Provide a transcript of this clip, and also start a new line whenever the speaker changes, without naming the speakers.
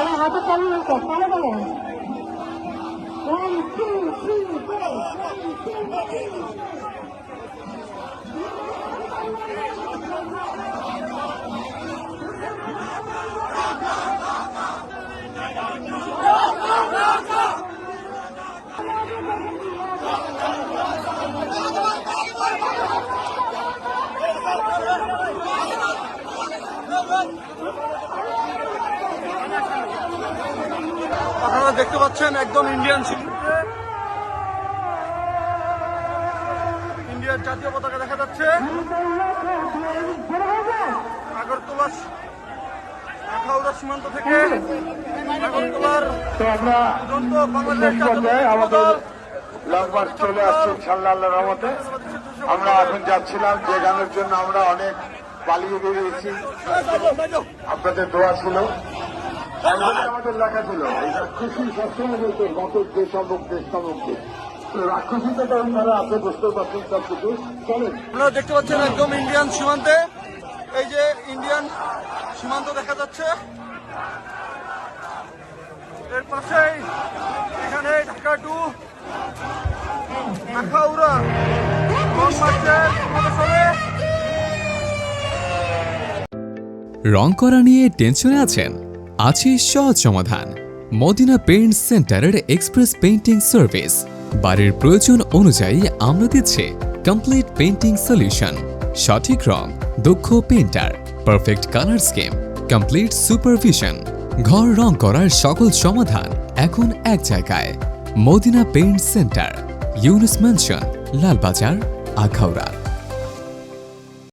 kalau mata kamu luka, kalau boleh. One, two, three, go. One, two, three. Go, go, go, go.
আপনারা দেখতে পাচ্ছেন একদম Indian শিল্পে ইন্ডিয়ার জাতীয় পতাকা দেখা যাচ্ছে। আগরতলা সীমান্ত থেকে আগরতলার বাংলাদেশ
আমাদের চলে আসছে ইনশাল্লাহ আল্লাহর রহমতে আমরা এখন যাচ্ছিলাম যে গানের জন্য আমরা অনেক পালিয়ে বেরিয়েছি। আপনাদের দোয়া ছিল। আমাদের লেখা ছিল এই রাক্ষসী সবসময় বলতো গত দেশ অমুক দেশ তমুক দেশ। রাক্ষসীটা বুঝতে পারছেন সব কিছু চলেন।
আপনারা দেখতে পাচ্ছেন একদম ইন্ডিয়ান সীমান্তে। এই যে ইন্ডিয়ান সীমান্ত দেখা যাচ্ছে। এর পাশেই এখানে ঢাকা টু সমাবেশ হবে
রং করা নিয়ে টেনশনে আছেন? আছে সহজ সমাধান। মদিনা পেইন্ট সেন্টারের এক্সপ্রেস পেইন্টিং সার্ভিস। বাড়ির প্রয়োজন অনুযায়ী আমরা দিচ্ছি কমপ্লিট পেইন্টিং সলিউশন। সঠিক রং, দক্ষ painter, perfect colour scheme, complete supervision. ঘর রং করার সকল সমাধান এখন এক জায়গায়। Madina paint centre, Younis mansion, Lalbazar, Akhaura.